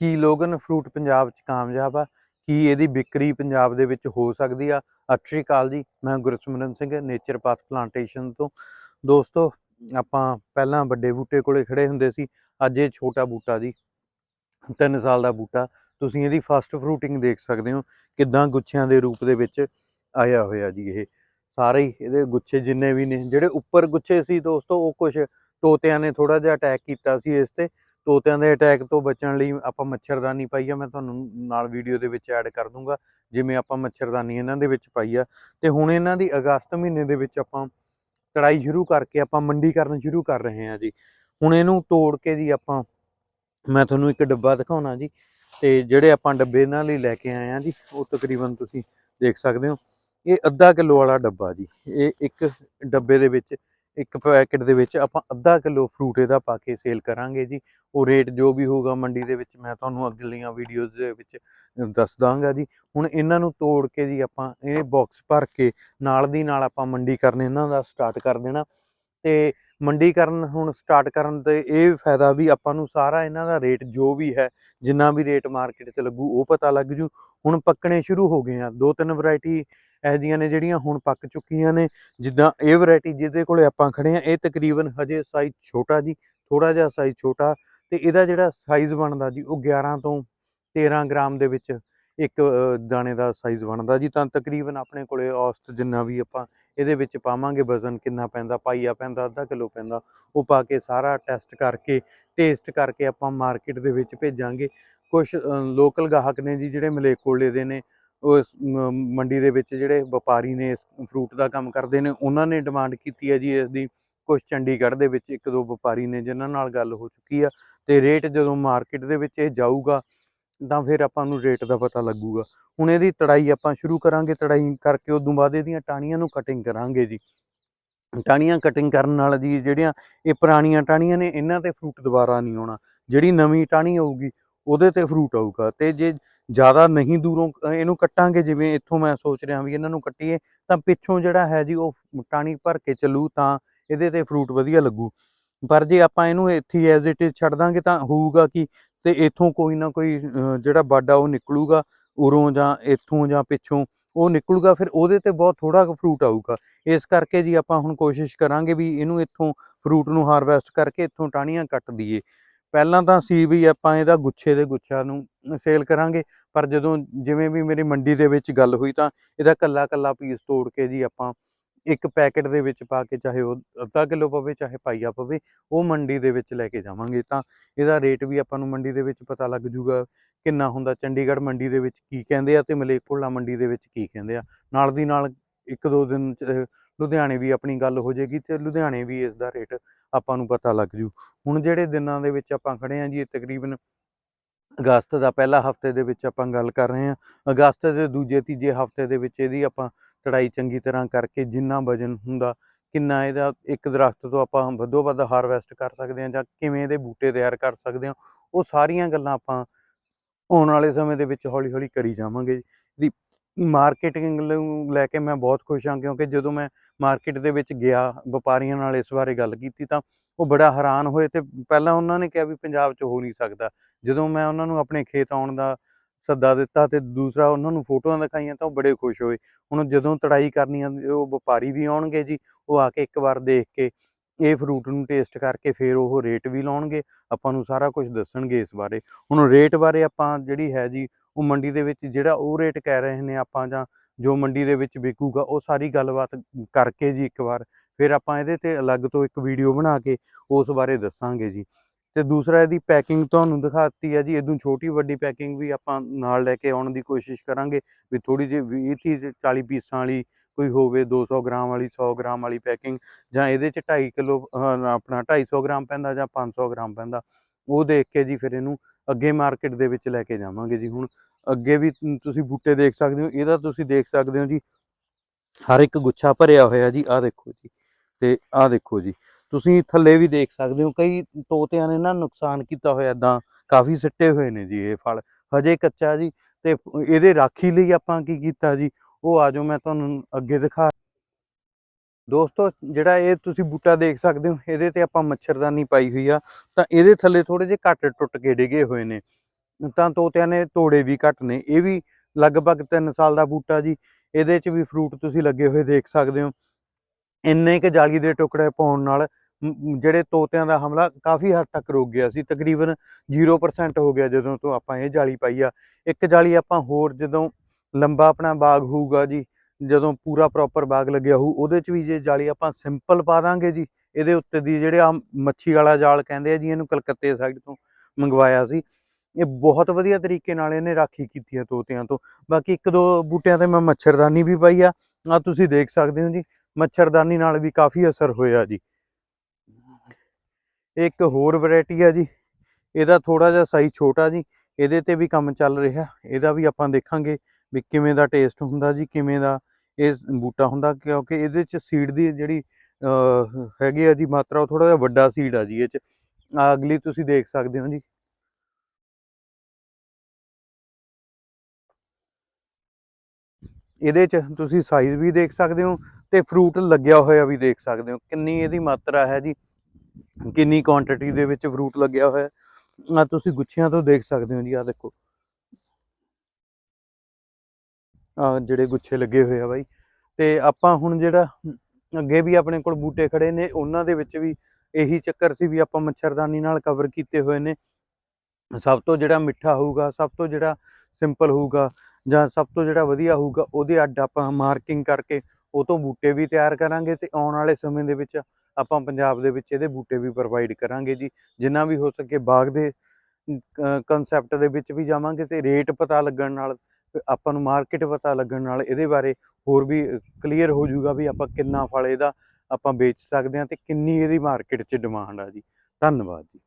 ਕੀ Logan fruit Punjab 'ਚ ਕਾਮਯਾਬ ਆ? ਕੀ ਇਹਦੀ ਵਿਕਰੀ ਪੰਜਾਬ ਦੇ ਵਿੱਚ ਹੋ ਸਕਦੀ ਆ? ਸਤਿ ਸ਼੍ਰੀ ਅਕਾਲ ਜੀ, ਮੈਂ Gursimran Singh nature path plantation ਤੋਂ। ਦੋਸਤੋ, ਆਪਾਂ ਪਹਿਲਾਂ ਵੱਡੇ ਬੂਟੇ ਕੋਲੇ ਖੜੇ ਹੁੰਦੇ ਸੀ, ਅੱਜ ਇਹ ਛੋਟਾ ਬੂਟਾ ਜੀ 3 ਸਾਲ ਦਾ ਬੂਟਾ। ਤੁਸੀਂ ਇਹਦੀ ਫਸਟ ਫਰੂਟਿੰਗ ਦੇਖ ਸਕਦੇ ਹੋ, ਕਿੱਦਾਂ ਗੁੱਛਿਆਂ ਦੇ ਰੂਪ ਦੇ ਵਿੱਚ ਆਇਆ ਹੋਇਆ ਜੀ ਇਹ। ਸਾਰੇ ਹੀ ਇਹਦੇ ਗੁੱਛੇ ਜਿੰਨੇ ਵੀ ਨੇ, ਜਿਹੜੇ ਉੱਪਰ ਗੁੱਛੇ ਸੀ ਦੋਸਤੋ, ਉਹ ਕੁਝ ਤੋਤਿਆਂ ਨੇ ਥੋੜਾ ਜਿਹਾ ਅਟੈਕ ਕੀਤਾ ਸੀ ਇਸ ਤੇ। ਤੋਤਿਆਂ ਦੇ ਅਟੈਕ ਤੋਂ ਬਚਣ ਲਈ ਆਪਾਂ ਮੱਛਰਦਾਨੀ ਪਾਈ ਆ, ਮੈਂ ਤੁਹਾਨੂੰ ਨਾਲ ਵੀਡੀਓ ਦੇ ਵਿੱਚ ਐਡ ਕਰ ਦੂੰਗਾ, ਜਿਵੇਂ ਆਪਾਂ ਮੱਛਰਦਾਨੀ ਇਹਨਾਂ ਦੇ ਵਿੱਚ ਪਾਈ ਆ। ਤੇ ਹੁਣ ਇਹਨਾਂ ਦੀ ਅਗਸਤ ਮਹੀਨੇ ਦੇ ਵਿੱਚ ਆਪਾਂ ਕੜਾਈ ਸ਼ੁਰੂ ਕਰਕੇ ਆਪਾਂ ਮੰਡੀ ਕਰਨ ਸ਼ੁਰੂ ਕਰ ਰਹੇ ਹਾਂ ਜੀ। ਹੁਣ ਇਹਨੂੰ ਤੋੜ ਕੇ ਜੀ ਆਪਾਂ, ਮੈਂ ਤੁਹਾਨੂੰ ਇੱਕ ਡੱਬਾ ਦਿਖਾਉਣਾ ਜੀ, ਤੇ ਜਿਹੜੇ ਆਪਾਂ ਡੱਬੇ ਇਹਨਾਂ ਲਈ ਲੈ ਕੇ ਆਏ ਆ ਜੀ, ਉਹ ਤਕਰੀਬਨ ਤੁਸੀਂ ਦੇਖ ਸਕਦੇ ਹੋ। ਇਹ ਅੱਧਾ ਕਿਲੋ ਵਾਲਾ ਡੱਬਾ ਜੀ, ਇਹ ਇੱਕ ਡੱਬੇ ਦੇ ਵਿੱਚ ਇੱਕ ਪੈਕੇਟ ਦੇ ਵਿੱਚ ਆਪਾਂ ਅੱਧਾ ਕਿਲੋ ਫਰੂਟ ਇਹਦਾ ਪਾ ਕੇ ਸੇਲ ਕਰਾਂਗੇ ਜੀ। ਉਹ ਰੇਟ ਜੋ ਵੀ ਹੋਊਗਾ ਮੰਡੀ ਦੇ ਵਿੱਚ ਮੈਂ ਤੁਹਾਨੂੰ ਅਗਲੀਆਂ ਵੀਡੀਓਜ਼ ਦੇ ਵਿੱਚ ਦੱਸ ਦਾਂਗਾ ਜੀ। ਹੁਣ ਇਹਨਾਂ ਨੂੰ ਤੋੜ ਕੇ ਜੀ ਆਪਾਂ ਇਹ ਬਾਕਸ ਭਰ ਕੇ ਨਾਲ ਦੀ ਨਾਲ ਆਪਾਂ ਮੰਡੀ ਕਰਨ ਇਹਨਾਂ ਦਾ ਸਟਾਰਟ ਕਰ ਦੇਣਾ। ਤੇ ਮੰਡੀ ਕਰਨ, ਹੁਣ ਸਟਾਰਟ ਕਰਨ ਤੇ ਇਹ ਫਾਇਦਾ ਵੀ ਆਪਾਂ ਨੂੰ ਸਾਰਾ ਇਹਨਾਂ ਦਾ ਰੇਟ ਜੋ ਵੀ ਹੈ, ਜਿੰਨਾ ਵੀ ਰੇਟ ਮਾਰਕੀਟ 'ਚ ਲੱਗੂ ਉਹ ਪਤਾ ਲੱਗ ਜੂ। ਹੁਣ ਪੱਕਣੇ ਸ਼ੁਰੂ ਹੋ ਗਏ ਆ। ਦੋ ਤਿੰਨ ਵੈਰਾਈਟੀ ਇਹੋ ਜਿਹੀਆਂ ਨੇ ਜਿਹੜੀਆਂ ਹੁਣ ਪੱਕ ਚੁੱਕੀਆਂ ਨੇ, ਜਿੱਦਾਂ ਇਹ ਵੈਰਾਈਟੀ ਜਿਹਦੇ ਕੋਲੇ ਆਪਾਂ ਖੜੇ ਆ ਇਹ ਤਕਰੀਬਨ ਹਜੇ ਸਾਈਜ਼ ਛੋਟਾ ਜੀ ਥੋੜਾ ਜਿਹਾ ਸਾਈਜ਼ ਛੋਟਾ ਤੇ ਇਹਦਾ ਜਿਹੜਾ ਸਾਈਜ਼ ਬਣਦਾ ਜੀ, ਉਹ 11 ਤੋਂ 13 ਗ੍ਰਾਮ ਦੇ ਵਿੱਚ ਇੱਕ ਦਾਣੇ ਦਾ ਸਾਈਜ਼ ਬਣਦਾ ਜੀ, ਤਾਂ ਤਕਰੀਬਨ ਆਪਣੇ ਕੋਲੇ ਔਸਤ ਜਿੰਨਾ ਵੀ ਆਪਾਂ ਇਹਦੇ ਵਿੱਚ ਪਾਵਾਂਗੇ, ਵਜ਼ਨ ਕਿੰਨਾ ਪੈਂਦਾ, ਪਾਈਆ ਪੈਂਦਾ, ਅੱਧਾ ਕਿਲੋ ਪੈਂਦਾ, ਉਹ ਪਾ ਕੇ ਸਾਰਾ ਟੈਸਟ ਕਰਕੇ ਟੇਸਟ ਕਰਕੇ ਆਪਾਂ ਮਾਰਕੀਟ ਦੇ ਵਿੱਚ ਭੇਜਾਂਗੇ। ਕੁਝ ਲੋਕਲ ਗਾਹਕ ਨੇ ਜੀ, ਜਿਹੜੇ ਮਲੇਕੋਲੇ ਦੇ ਨੇ ਉਹ ਮੰਡੀ ਦੇ ਵਿੱਚ ਜਿਹੜੇ ਵਪਾਰੀ ਨੇ ਫਰੂਟ ਦਾ ਕੰਮ ਕਰਦੇ ਨੇ, ਉਹਨਾਂ ਨੇ ਡਿਮਾਂਡ ਕੀਤੀ ਹੈ ਜੀ ਇਸ ਦੀ ਕੁਝ ਚੰਡੀਗੜ੍ਹ ਦੇ ਵਿੱਚ ਇੱਕ ਦੋ ਵਪਾਰੀ ਨੇ ਜਿਨ੍ਹਾਂ ਨਾਲ ਗੱਲ ਹੋ ਚੁੱਕੀ ਆ ਤੇ ਰੇਟ ਜਦੋਂ ਮਾਰਕੀਟ ਦੇ ਵਿੱਚ ਇਹ ਜਾਊਗਾ, ਤਾਂ ਫਿਰ ਆਪਾਂ ਨੂੰ ਰੇਟ ਦਾ ਪਤਾ ਲੱਗੂਗਾ। ਹੁਣ ਇਹਦੀ ਤੜਾਈ ਆਪਾਂ ਸ਼ੁਰੂ ਕਰਾਂਗੇ, ਤੜਾਈ ਕਰਕੇ ਉਦੋਂ ਬਾਅਦ ਇਹਦੀਆਂ ਟਾਹਣੀਆਂ ਨੂੰ ਕਟਿੰਗ ਕਰਾਂਗੇ ਜੀ। ਟਾਹਣੀਆਂ ਕਟਿੰਗ ਕਰਨ ਨਾਲ ਜੀ ਜਿਹੜੀਆਂ ਇਹ ਪੁਰਾਣੀਆਂ ਟਾਹਣੀਆਂ ਨੇ, ਇਹਨਾਂ ਤੇ ਫਰੂਟ ਦੁਬਾਰਾ ਨਹੀਂ ਆਉਣਾ। ਜਿਹੜੀ ਨਵੀਂ ਟਾਹਣੀ ਆਊਗੀ ਉਹਦੇ ਤੇ ਫਰੂਟ ਆਊਗਾ ਤੇ ਜੇ ਜ਼ਿਆਦਾ ਨਹੀਂ ਦੂਰੋਂ ਇਹਨੂੰ ਕੱਟਾਂਗੇ ਜਿਵੇਂ ਇੱਥੋਂ ਮੈਂ ਸੋਚ ਰਿਹਾ ਵੀ ਇਹਨਾਂ ਨੂੰ ਕੱਟੀਏ ਤਾਂ ਪਿੱਛੋਂ ਜਿਹੜਾ ਹੈ ਜੀ ਉਹ ਟਾਹਣੀ ਭਰ ਕੇ ਚੱਲੂ ਤਾਂ ਇਹਦੇ ਤੇ ਫਰੂਟ ਵਧੀਆ ਲੱਗੂ। ਪਰ ਜੇ ਆਪਾਂ ਇਹਨੂੰ ਇੱਥੇ ਐਜ਼ ਇਟ ਇਜ਼ ਛੱਡ ਦਾਂਗੇ ਤਾਂ ਹੋਊਗਾ ਕਿ? ਤੇ ਇੱਥੋਂ ਕੋਈ ਨਾ ਕੋਈ ਅ, ਜਿਹੜਾ ਬਾਡਾ ਉਹ ਨਿਕਲੂਗਾ ਉਰੋਂ ਜਾਂ ਇੱਥੋਂ ਜਾਂ ਪਿੱਛੋਂ ਉਹ ਨਿਕਲੂਗਾ ਫਿਰ ਉਹਦੇ ਤੇ ਬਹੁਤ ਥੋੜਾ ਫਰੂਟ ਆਊਗਾ। ਇਸ ਕਰਕੇ ਜੀ ਆਪਾਂ ਹੁਣ ਕੋਸ਼ਿਸ਼ ਕਰਾਂਗੇ ਵੀ ਇਹਨੂੰ ਇੱਥੋਂ ਫਰੂਟ ਨੂੰ ਹਾਰਵੈਸਟ ਕਰਕੇ ਇੱਥੋਂ ਟਾਹਣੀਆਂ ਕੱਟ ਦਈਏ। ਪਹਿਲਾਂ ਤਾਂ ਸੀ ਵੀ ਆਪਾਂ ਇਹਦਾ ਗੁੱਛੇ ਦੇ ਗੁੱਛਾ ਨੂੰ ਸੇਲ ਕਰਾਂਗੇ, ਪਰ ਜਦੋਂ ਜਿਵੇਂ ਵੀ ਮੇਰੀ ਮੰਡੀ ਦੇ ਵਿੱਚ ਗੱਲ ਹੋਈ ਤਾਂ ਇਹਦਾ ਕੱਲਾ ਕੱਲਾ ਪੀਸ ਤੋੜ ਕੇ ਜੀ ਆਪਾਂ ਇੱਕ ਪੈਕੇਟ ਦੇ ਵਿੱਚ ਪਾ ਕੇ ਚਾਹੇ ਉਹ ਅੱਧਾ ਕਿਲੋ ਪਵੇ, ਚਾਹੇ ਪਾਈਆ ਪਵੇ, ਉਹ ਮੰਡੀ ਦੇ ਵਿੱਚ ਲੈ ਕੇ ਜਾਵਾਂਗੇ। ਤਾਂ ਇਹਦਾ ਰੇਟ ਵੀ ਆਪਾਂ ਨੂੰ ਮੰਡੀ ਦੇ ਵਿੱਚ ਪਤਾ ਲੱਗ ਜੂਗਾ ਕਿੰਨਾ ਹੁੰਦਾ, ਚੰਡੀਗੜ੍ਹ ਮੰਡੀ ਦੇ ਵਿੱਚ ਕੀ ਕਹਿੰਦੇ ਆ ਤੇ ਮਲੇਰਕੋਟਲਾ ਮੰਡੀ ਦੇ ਵਿੱਚ ਕੀ ਕਹਿੰਦੇ ਆ। ਨਾਲ ਦੀ ਨਾਲ ਇੱਕ ਦੋ ਦਿਨ ਚ ਲੁਧਿਆਣੇ ਵੀ ਆਪਣੀ ਗੱਲ ਹੋ ਜਾਏਗੀ ਤੇ ਲੁਧਿਆਣੇ ਵੀ ਇਸ ਦਾ ਰੇਟ ਆਪਾਂ ਨੂੰ ਪਤਾ ਲੱਗ ਜੂ। ਹੁਣ ਜਿਹੜੇ ਦਿਨਾਂ ਦੇ ਵਿੱਚ ਆਪਾਂ ਖੜੇ ਆ ਜੀ ਤਕਰੀਬਨ ਅਗਸਤ ਦਾ ਪਹਿਲਾ ਹਫ਼ਤੇ ਦੇ ਵਿੱਚ ਆਪਾਂ ਗੱਲ ਕਰ ਰਹੇ ਹਾਂ ਅਗਸਤ ਦੇ ਦੂਜੇ, ਤੀਜੇ ਹਫ਼ਤੇ ਦੇ ਵਿੱਚ ਇਹਦੀ ਆਪਾਂ ਚੜਾਈ ਚੰਗੀ ਤਰ੍ਹਾਂ ਕਰਕੇ ਜਿੰਨਾ ਵਜਨ ਹੁੰਦਾ, ਕਿੰਨਾ ਇਹਦਾ ਇੱਕ ਦਰਖਤ ਤੋਂ ਆਪਾਂ ਵੱਧੋ ਵੱਧ ਹਾਰਵੈਸਟ ਕਰ ਸਕਦੇ ਹਾਂ ਜਾਂ ਕਿਵੇਂ ਇਹਦੇ ਬੂਟੇ ਤਿਆਰ ਕਰ ਸਕਦੇ ਹਾਂ ਉਹ ਸਾਰੀਆਂ ਗੱਲਾਂ ਆਪਾਂ ਆਉਣ ਵਾਲੇ ਸਮੇਂ ਦੇ ਵਿੱਚ ਹੌਲੀ ਹੌਲੀ ਕਰੀ ਜਾਵਾਂਗੇ ਦੀ ਮਾਰਕੀਟਿੰਗ ਲੈ ਕੇ ਮੈਂ ਬਹੁਤ ਖੁਸ਼ ਹਾਂ ਕਿਉਂਕਿ ਜਦੋਂ ਮੈਂ ਮਾਰਕੀਟ ਦੇ ਵਿੱਚ ਗਿਆ, ਵਪਾਰੀਆਂ ਨਾਲ ਇਸ ਬਾਰੇ ਗੱਲ ਕੀਤੀ ਤਾਂ ਉਹ ਬੜਾ ਹੈਰਾਨ ਹੋਏ ਤੇ ਪਹਿਲਾਂ ਉਹਨਾਂ ਨੇ ਕਿਹਾ ਵੀ ਪੰਜਾਬ 'ਚ ਹੋ ਨਹੀਂ ਸਕਦਾ। ਜਦੋਂ ਮੈਂ ਉਹਨਾਂ ਨੂੰ ਆਪਣੇ ਖੇਤ ਆਉਣ ਦਾ ਸੱਦਾ ਦਿੱਤਾ ਤੇ ਦੂਸਰਾ ਉਹਨਾਂ ਨੂੰ ਫੋਟੋਆਂ ਦਿਖਾਈਆਂ ਤਾਂ ਉਹ ਬੜੇ ਖੁਸ਼ ਹੋਏ। ਹੁਣ ਜਦੋਂ ਤੜਾਈ ਕਰਨੀ ਆ, ਉਹ ਵਪਾਰੀ ਵੀ ਆਉਣਗੇ ਜੀ, ਉਹ ਆ ਕੇ ਇੱਕ ਵਾਰ ਦੇਖ ਕੇ ਇਹ ਫਰੂਟ ਨੂੰ ਟੇਸਟ ਕਰਕੇ ਫਿਰ ਉਹ ਰੇਟ ਵੀ ਲਾਉਣਗੇ, ਆਪਾਂ ਨੂੰ ਸਾਰਾ ਕੁਝ ਦੱਸਣਗੇ ਇਸ ਬਾਰੇ। ਹੁਣ ਰੇਟ ਬਾਰੇ ਆਪਾਂ ਜਿਹੜੀ ਹੈ ਜੀ, ਉਹ ਮੰਡੀ ਦੇ ਵਿੱਚ ਜਿਹੜਾ ਉਹ ਰੇਟ ਕਹਿ ਰਹੇ ਨੇ ਆਪਾਂ ਜਾਂ ਜੋ ਮੰਡੀ ਦੇ ਵਿੱਚ ਵਿਕੂਗਾ, ਉਹ ਸਾਰੀ ਗੱਲਬਾਤ ਕਰਕੇ ਜੀ ਇੱਕ ਵਾਰ। ਫਿਰ ਆਪਾਂ ਇਹਦੇ ਤੇ ਅਲੱਗ ਤੋਂ ਇੱਕ ਵੀਡੀਓ ਬਣਾ ਕੇ ਉਸ ਬਾਰੇ ਦੱਸਾਂਗੇ ਜੀ। ਤੇ ਦੂਸਰਾ ਇਹਦੀ ਪੈਕਿੰਗ ਤੁਹਾਨੂੰ ਦਿਖਾਤੀ ਹੈ ਜੀ। ਇਦੋਂ ਛੋਟੀ ਵੱਡੀ ਪੈਕਿੰਗ ਵੀ ਆਪਾਂ ਨਾਲ ਲੈ ਕੇ ਆਉਣ ਦੀ ਕੋਸ਼ਿਸ਼ ਕਰਾਂਗੇ ਵੀ ਥੋੜੀ ਜਿਹੀ 20 30 40 ਪੀਸਾਂ ਵਾਲੀ ਕੋਈ ਹੋਵੇ 200 ਗ੍ਰਾਮ ਵਾਲੀ 100 ਗ੍ਰਾਮ ਵਾਲੀ ਪੈਕਿੰਗ ਜਾਂ ਇਹਦੇ ਚ 2.5 ਕਿਲੋ ਆਪਣਾ 250 ਗ੍ਰਾਮ ਪੈਂਦਾ ਜਾਂ 500 ਗ੍ਰਾਮ ਪੈਂਦਾ, ਉਹ ਦੇਖ ਕੇ ਜੀ ਫਿਰ ਇਹਨੂੰ ਅੱਗੇ ਮਾਰਕੀਟ ਦੇ ਵਿੱਚ ਲੈ ਕੇ ਜਾਵਾਂਗੇ ਜੀ। ਹੁਣ ਅੱਗੇ ਵੀ ਤੁਸੀਂ ਬੂਟੇ ਦੇਖ ਸਕਦੇ ਹੋ, ਇਹਦਾ ਤੁਸੀਂ ਦੇਖ ਸਕਦੇ ਹੋ ਜੀ। ਹਰ ਇੱਕ ਗੁੱਛਾ ਭਰਿਆ ਹੋਇਆ ਜੀ, ਆਹ ਦੇਖੋ ਜੀ। ਤੇ ਆਹ ਦੇਖੋ ਜੀ। ਤੁਸੀਂ ਥੱਲੇ ਵੀ ਦੇਖ ਸਕਦੇ ਹੋ, ਕਈ ਤੋਤਿਆਂ ਨੇ ਨਾ ਨੁਕਸਾਨ ਕੀਤਾ ਹੋਇਆ ਇਦਾਂ ਕਾਫੀ ਸਿੱਟੇ ਹੋਏ ਨੇ ਜੀ ਇਹ ਫਲ। ਹਜੇ ਕੱਚਾ ਜੀ, ਤੇ ਇਹਦੇ ਰਾਖੀ ਲਈ ਆਪਾਂ ਕੀ ਕੀਤਾ ਜੀ? ਉਹ ਆਜੋ ਮੈਂ ਤੁਹਾਨੂੰ ਅੱਗੇ ਦਿਖਾ। ਦੋਸਤੋ, ਜਿਹੜਾ ਇਹ ਤੁਸੀਂ ਬੂਟਾ ਦੇਖ ਸਕਦੇ ਹੋ, ਇਹਦੇ ਤੇ ਆਪਾਂ ਮੱਛਰਦਾਨੀ ਪਾਈ ਹੋਈ ਆ। ਤਾਂ ਇਹਦੇ ਥੱਲੇ ਥੋੜੇ ਜਿਹੇ ਘੱਟ ਟੁੱਟ ਕੇ ਡਿਗੇ ਹੋਏ ਨੇ। ਤਾਂ ਤੋਤਿਆਂ ਨੇ ਤੋੜੇ ਵੀ ਘੱਟ ਨੇ। ਇਹ ਵੀ ਲਗਭਗ 3 ਸਾਲ ਦਾ ਬੂਟਾ ਜੀ। ਇਹਦੇ 'ਚ ਵੀ ਫਰੂਟ ਤੁਸੀਂ ਲੱਗੇ ਹੋਏ ਦੇਖ ਸਕਦੇ ਹੋ। ਇੰਨੇ ਕੁ ਜਾਲੀ ਦੇ ਟੁਕੜੇ ਪਾਉਣ ਨਾਲ ਜਿਹੜੇ ਤੋਤਿਆਂ ਦਾ ਹਮਲਾ ਕਾਫੀ ਹੱਦ ਤੱਕ ਰੁਕ ਗਿਆ ਸੀ। ਤਕਰੀਬਨ 0% ਹੋ ਗਿਆ ਜਦੋਂ ਤੋਂ ਆਪਾਂ ਇਹ ਜਾਲੀ ਪਾਈ ਆ। ਇੱਕ ਜਾਲੀ ਆਪਾਂ ਹੋਰ ਜਦੋਂ ਲੰਬਾ ਆਪਣਾ ਬਾਗ ਹੋਊਗਾ ਜੀ, ਜਦੋਂ ਪੂਰਾ ਪ੍ਰੋਪਰ ਬਾਗ ਲੱਗਿਆ ਹੋਊ, ਉਹਦੇ 'ਚ ਵੀ ਜੇ ਜਾਲੀ ਆਪਾਂ ਸਿੰਪਲ ਪਾ ਦਾਂਗੇ ਜੀ, ਇਹਦੇ ਉੱਤੇ ਦੀ ਜਿਹੜੇ ਆ ਮੱਛੀ ਵਾਲਾ ਜਾਲ ਕਹਿੰਦੇ ਆ ਜੀ, ਇਹਨੂੰ ਕਲਕੱਤੇ ਸਾਈਡ ਤੋਂ ਮੰਗਵਾਇਆ ਸੀ। ਇਹ ਬਹੁਤ ਵਧੀਆ ਤਰੀਕੇ ਨਾਲ ਇਹਨੇ ਰਾਖੀ ਕੀਤੀ ਹੈ ਤੋਤਿਆਂ ਤੋਂ। ਬਾਕੀ ਇੱਕ ਦੋ ਬੂਟਿਆਂ ਤੇ ਮੈਂ ਮੱਛਰਦਾਨੀ ਵੀ ਪਾਈ ਆ। ਆ ਤੁਸੀਂ ਦੇਖ ਸਕਦੇ ਹੋ ਜੀ, ਮੱਛਰਦਾਨੀ ਨਾਲ ਵੀ ਕਾਫੀ ਅਸਰ ਹੋਇਆ ਜੀ। ਇੱਕ ਹੋਰ ਵੈਰਾਈਟੀ ਆ ਜੀ, ਇਹਦਾ ਥੋੜਾ ਜਿਹਾ ਸਾਈਜ਼ ਛੋਟਾ ਜੀ, ਇਹਦੇ ਤੇ ਵੀ ਕੰਮ ਚੱਲ ਰਿਹਾ, ਇਹਦਾ ਵੀ ਆਪਾਂ ਦੇਖਾਂਗੇ ਵੀ ਕਿਵੇਂ ਦਾ ਟੇਸਟ ਹੁੰਦਾ ਜੀ, ਕਿਵੇਂ ਦਾ ਇਹ ਬੂਟਾ ਹੁੰਦਾ, ਕਿਉਂਕਿ ਇਹਦੇ ਚ ਸੀਡ ਦੀ ਜਿਹੜੀ ਹੈਗੀ ਆ ਜੀ ਮਾਤਰਾ ਉਹ ਥੋੜਾ ਜਿਹਾ ਵੱਡਾ ਸੀਡ ਆ ਜੀ ਇਹ ਚ। ਆਹ ਅਗਲੀ ਤੁਸੀਂ ਦੇਖ ਸਕਦੇ ਹੋ ਜੀ। ਇਹਦੇ ਚ ਤੁਸੀਂ ਸਾਈਜ਼ ਵੀ ਦੇਖ ਸਕਦੇ ਹੋ ਤੇ ਫਰੂਟ ਲੱਗਿਆ ਹੋਇਆ ਵੀ ਦੇਖ ਸਕਦੇ ਹੋ। ਕਿੰਨੀ ਇਹਦੀ ਮਾਤਰਾ ਹੈ ਜੀ? ਕਿੰਨੀ ਕੁਆਂਟੀਟੀ ਦੇ ਵਿੱਚ ਫਰੂਟ ਲੱਗਿਆ ਹੋਇਆ ਆ ਤੁਸੀਂ ਗੁੱਛਿਆਂ ਤੋਂ ਦੇਖ ਸਕਦੇ ਹੋ ਜੀ ਆ ਦੇਖੋ। ਆ ਜਿਹੜੇ ਗੁੱਛੇ ਲੱਗੇ ਹੋਏ ਆ ਬਾਈ। ਤੇ ਆਪਾਂ ਹੁਣ ਜਿਹੜਾ ਅੱਗੇ ਵੀ ਆਪਣੇ ਕੋਲ ਬੂਟੇ ਖੜੇ ਨੇ, ਉਹਨਾਂ ਦੇ ਵਿੱਚ ਵੀ ਇਹੀ ਚੱਕਰ ਸੀ ਵੀ ਆਪਾਂ ਮੱਛਰਦਾਨੀ ਨਾਲ ਕਵਰ ਕੀਤੇ ਹੋਏ ਨੇ। ਸਭ ਤੋਂ ਜਿਹੜਾ ਮਿੱਠਾ ਹੋਊਗਾ, ਸਭ ਤੋਂ ਜਿਹੜਾ ਸਿੰਪਲ ਹੋਊਗਾ ਜਾਂ ਸਭ ਤੋਂ ਜਿਹੜਾ ਵਧੀਆ ਹੋਊਗਾ ਉਹਦੇ ਅੱਡ ਆਪਾਂ ਮਾਰਕਿੰਗ ਕਰਕੇ ਉਹ ਤੋਂ ਬੂਟੇ ਵੀ ਤਿਆਰ ਕਰਾਂਗੇ ਤੇ ਆਉਣ ਵਾਲੇ ਸਮੇਂ ਦੇ ਵਿੱਚ ਆਪਾਂ ਪੰਜਾਬ ਦੇ ਵਿੱਚ ਇਹਦੇ ਬੂਟੇ ਵੀ ਪ੍ਰੋਵਾਈਡ ਕਰਾਂਗੇ ਜੀ, ਜਿੰਨਾ ਵੀ ਹੋ ਸਕੇ ਬਾਗ ਦੇ ਕਨਸੈਪਟ ਦੇ ਵਿੱਚ ਵੀ ਜਾਵਾਂਗੇ ਤੇ ਰੇਟ ਪਤਾ ਲੱਗਣ ਨਾਲ, ਆਪਾਂ ਨੂੰ ਮਾਰਕੀਟ ਪਤਾ ਲੱਗਣ ਨਾਲ ਇਹਦੇ ਬਾਰੇ ਹੋਰ ਵੀ ਕਲੀਅਰ ਹੋ ਜਾਊਗਾ ਵੀ ਆਪਾਂ ਕਿੰਨਾ ਫਲ ਇਹਦਾ ਆਪਾਂ ਵੇਚ ਸਕਦੇ ਹਾਂ ਤੇ ਕਿੰਨੀ ਇਹਦੀ ਮਾਰਕੀਟ 'ਚ ਡਿਮਾਂਡ ਆ ਜੀ। ਧੰਨਵਾਦ ਜੀ।